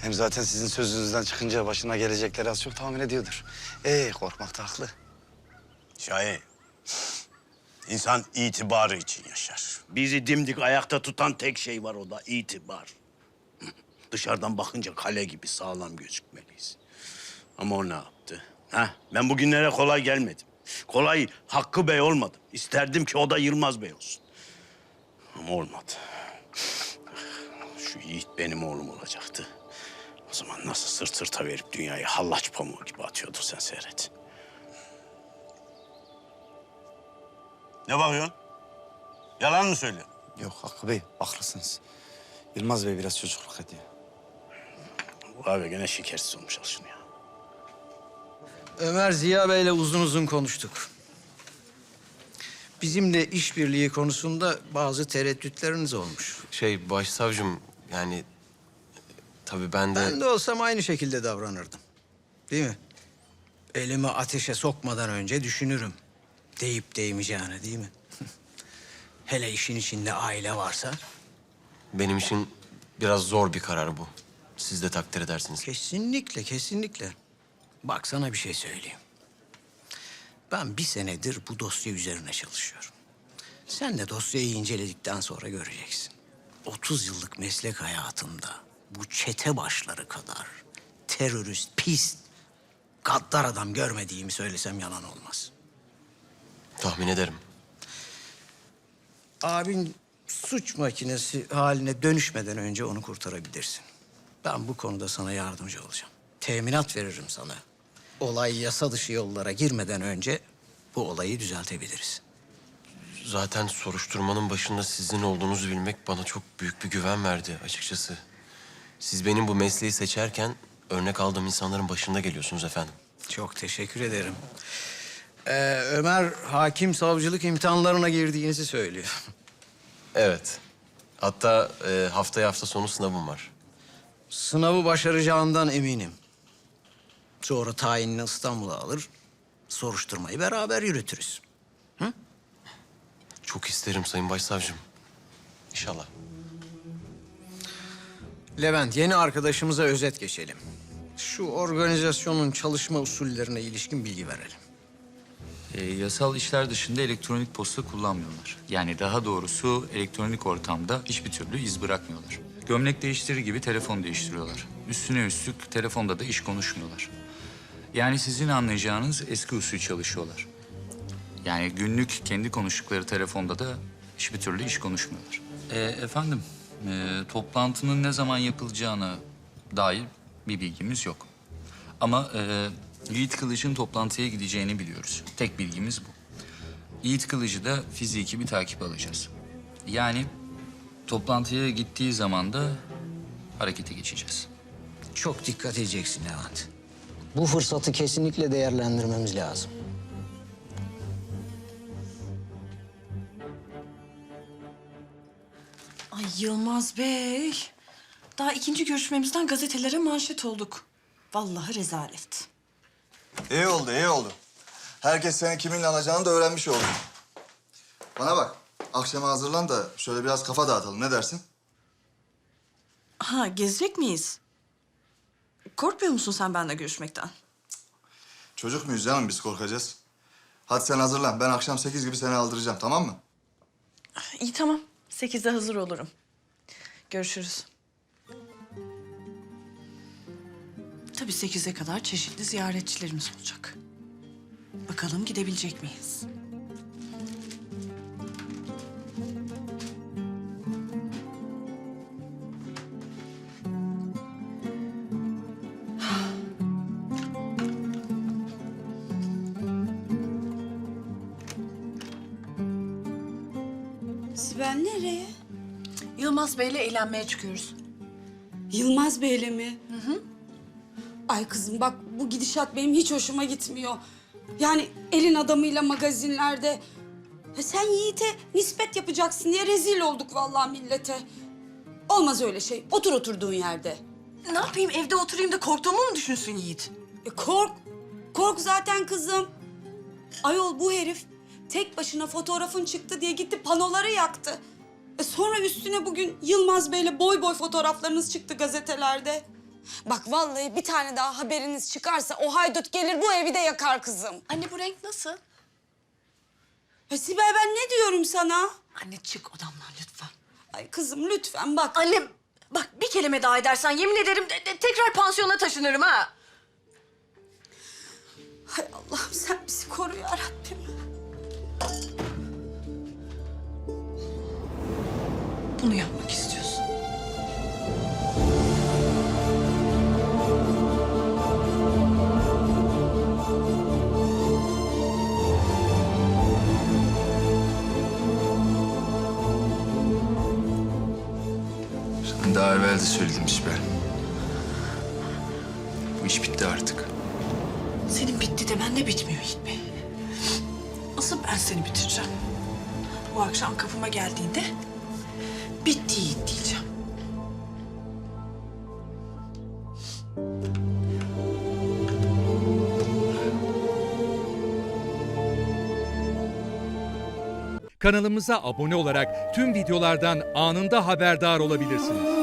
Hem zaten sizin sözünüzden çıkınca başına gelecekleri az çok tahmin ediyordur. Ee korkmak da haklı. Şahin, insan itibarı için yaşar. Bizi dimdik ayakta tutan tek şey var o da itibar. Dışarıdan bakınca kale gibi sağlam gözükmeliyiz. Ama o ne yaptı? Ha? Ben bugünlere kolay gelmedim. Kolay Hakkı Bey olmadım. İsterdim ki o da Yılmaz Bey olsun. Ama olmadı. Şu Yiğit benim oğlum olacaktı. O zaman nasıl sırt sırta verip dünyayı hallaç pamuğu gibi atıyordur sen seyret. Ne bakıyorsun? Yalan mı söylüyorsun? Yok Hakkı Bey haklısınız. Yılmaz Bey biraz çocukluk ediyor. Bu abi gene şekersiz olmuş al şunu ya. Ömer Ziya Bey'le uzun uzun konuştuk. Bizimle işbirliği konusunda bazı tereddütleriniz olmuş. Şey başsavcım yani tabii ben de Ben de olsam aynı şekilde davranırdım. Değil mi? Elimi ateşe sokmadan önce düşünürüm. Deyip değmeyeceğine değil mi? Hele işin içinde aile varsa. benim için biraz zor bir karar bu. Siz de takdir edersiniz. Kesinlikle, kesinlikle. Bak sana bir şey söyleyeyim. Ben bir senedir bu dosya üzerine çalışıyorum. Sen de dosyayı inceledikten sonra göreceksin. 30 yıllık meslek hayatımda bu çete başları kadar terörist, pis, gaddar adam görmediğimi söylesem yalan olmaz. Tahmin ederim. Abin suç makinesi haline dönüşmeden önce onu kurtarabilirsin. Ben bu konuda sana yardımcı olacağım. Teminat veririm sana. Olay yasa dışı yollara girmeden önce bu olayı düzeltebiliriz. Zaten soruşturmanın başında sizin olduğunuzu bilmek bana çok büyük bir güven verdi açıkçası. Siz benim bu mesleği seçerken örnek aldığım insanların başında geliyorsunuz efendim. Çok teşekkür ederim. Ee, Ömer hakim savcılık imtihanlarına girdiğinizi söylüyor. Evet. Hatta e, haftaya hafta sonu sınavım var. Sınavı başaracağından eminim. Sonra tayinini İstanbul'a alır, soruşturmayı beraber yürütürüz. Çok isterim sayın başsavcım. İnşallah. Levent, yeni arkadaşımıza özet geçelim. Şu organizasyonun çalışma usullerine ilişkin bilgi verelim. E, yasal işler dışında elektronik posta kullanmıyorlar. Yani daha doğrusu elektronik ortamda hiçbir türlü iz bırakmıyorlar. Gömlek değiştirir gibi telefon değiştiriyorlar. Üstüne üstlük telefonda da iş konuşmuyorlar. Yani sizin anlayacağınız eski usul çalışıyorlar. Yani günlük kendi konuştukları telefonda da hiçbir türlü iş konuşmuyorlar. E, efendim, e, toplantının ne zaman yapılacağına dair bir bilgimiz yok. Ama e, Yiğit Kılıç'ın toplantıya gideceğini biliyoruz. Tek bilgimiz bu. Yiğit Kılıç'ı da fiziki bir takip alacağız. Yani toplantıya gittiği zaman da harekete geçeceğiz. Çok dikkat edeceksin Levent. Bu fırsatı kesinlikle değerlendirmemiz lazım. Yılmaz Bey. Daha ikinci görüşmemizden gazetelere manşet olduk. Vallahi rezalet. İyi oldu, iyi oldu. Herkes seni kiminle alacağını da öğrenmiş oldu. Bana bak, akşama hazırlan da şöyle biraz kafa dağıtalım. Ne dersin? Ha gezecek miyiz? Korkmuyor musun sen benimle görüşmekten? Çocuk muyuz canım biz korkacağız. Hadi sen hazırlan. Ben akşam sekiz gibi seni aldıracağım, tamam mı? İyi tamam. Sekizde hazır olurum. Görüşürüz. Tabii sekize kadar çeşitli ziyaretçilerimiz olacak. Bakalım gidebilecek miyiz? Sibel nereye? Yılmaz Bey'le eğlenmeye çıkıyoruz. Yılmaz Bey'le mi? Hı hı. Ay kızım bak bu gidişat benim hiç hoşuma gitmiyor. Yani elin adamıyla magazinlerde. Ya sen Yiğit'e nispet yapacaksın diye rezil olduk vallahi millete. Olmaz öyle şey. Otur oturduğun yerde. Ne yapayım evde oturayım da korktuğumu mu düşünsün Yiğit? E kork. Kork zaten kızım. Ayol bu herif tek başına fotoğrafın çıktı diye gitti panoları yaktı. E sonra üstüne bugün Yılmaz Bey'le boy boy fotoğraflarınız çıktı gazetelerde. Bak vallahi bir tane daha haberiniz çıkarsa o haydut gelir bu evi de yakar kızım. Anne bu renk nasıl? Ya Sibel ben ne diyorum sana? Anne çık odamdan lütfen. Ay kızım lütfen bak. Anne bak bir kelime daha edersen yemin ederim de- de- tekrar pansiyona taşınırım ha. Hay Allah'ım sen bizi koru ya Rabbim. Bunu yapmak istiyorsun. Sana daha evvel de söyledim Sibel. Bu iş bitti artık. Senin bitti demen de bitmiyor Yiğit Bey. Asıl ben seni bitireceğim. Bu akşam kapıma geldiğinde bitti Yiğit diyeceğim. Kanalımıza abone olarak tüm videolardan anında haberdar olabilirsiniz.